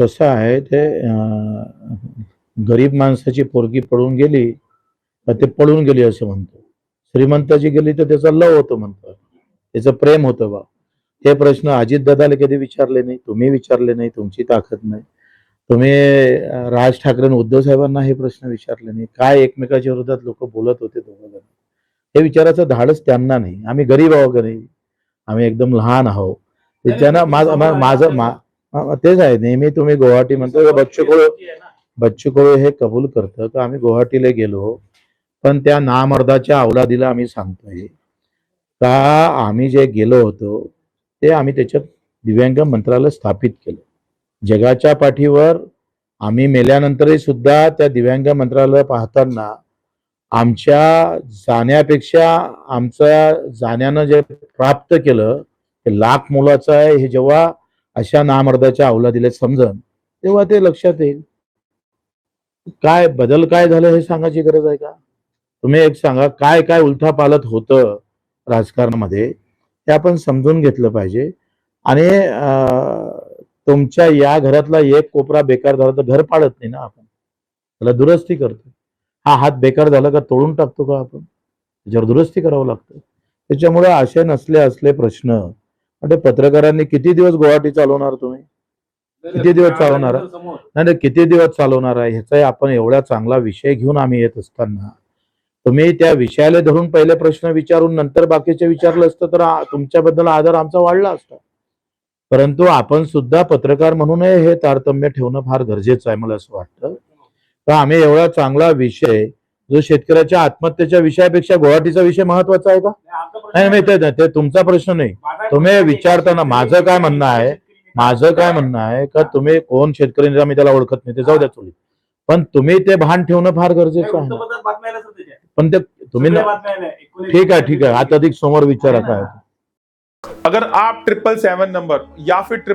कसं आहे ते गरीब माणसाची पोरगी पळून गेली तर ते पळून गेली असं म्हणतो. श्रीमंताची गेली तर त्याचा लव होतो म्हणतो त्याचं प्रेम होतं बा. हे प्रश्न अजित दादाला कधी विचारले नाही तुम्ही विचारले नाही तुमची ताकद नाही. तुम्ही राज ठाकरे उद्धव साहेबांना हे प्रश्न विचारले नाही. काय एकमेकाच्या विरोधात लोक बोलत होते दोघं हे विचाराचं धाडच त्यांना नाही. आम्ही गरीब आहोत का नाही? आम्ही एकदम लहान आहोत. त्याच्यानं माझं माझं तेच आहे. नेहमी तुम्ही गुवाहाटी म्हणतो बच्चू कडू बच्चू हे कबूल करतं का आम्ही गुवाहाटीला गेलो पण त्या नामर्दाच्या अवलादीला आम्ही सांगतोय. का आम्ही जे गेलो होतो ते आम्ही त्याच्यात दिव्यांग मंत्रालय स्थापित केलं. जगाच्या पाठीवर आम्ही मेल्यानंतरही सुद्धा त्या दिव्यांग मंत्रालय पाहताना आमच्या जाण्यापेक्षा आमच्या जाण्यानं जे प्राप्त केलं ते लाख मोलाचं आहे. हे जेव्हा अशा नामर्दाच्या अवलादीला समजन. तेव्हा ते लक्षात येईल. काय बदल काय झालं हे सांगायची गरज आहे का? तुम्ही एक सांगा काय काय उलथापालत होतं राजकारणामध्ये? हे आपण समजून घेतलं पाहिजे. आणि तुमच्या या घरातला एक कोपरा बेकार झाला तर घर पाडत नाही ना आपण. त्याला दुरुस्ती करतो हा हात बेकार झाला का तोडून टाकतो का आपण? त्याच्यावर दुरुस्ती करावं लागतं. त्याच्यामुळे असे नसले असले प्रश्न म्हणजे पत्रकारांनी किती दिवस गुवाहाटी चालवणार तुम्ही? किती दिवस चालवणार? नाही किती दिवस चालवणार आहे? ह्याचा आपण एवढा चांगला विषय घेऊन आम्ही येत असताना तुम्ही त्या विषयाला धरून पहिले प्रश्न विचारून नंतर बाकीचे विचारलं असतं तर तुमच्याबद्दल आदर आमचा वाढला असता. परंतु आपण सुद्धा पत्रकार म्हणून हे तारतम्य ठेवणं फार गरजेचं आहे मला असं वाटतं. तर आम्ही एवढा चांगला विषय जो शेतकऱ्याच्या आत्महत्येच्या विषयापेक्षा गुवाहाटीचा विषय महत्त्वाचा आहे का? नाही नाही ते- ते तुमचा प्रश्न नाही. तुम्ही विचारताना माझं काय म्हणणं आहे? माझं काय म्हणणं आहे का तुम्ही कोण शेतकरी नाही, मी त्याला ओळखत नाही ते जाऊ द्या चुलीत. पण तुम्ही ते भान ठेवणं फार गरजेचं आहे. ना. पण ते तुम्ही ना- ठीक आहे ठीक आहे. आता अधिक समोर विचारत आहे. अगर आप ट्रिपल सेवन नंबर या फिर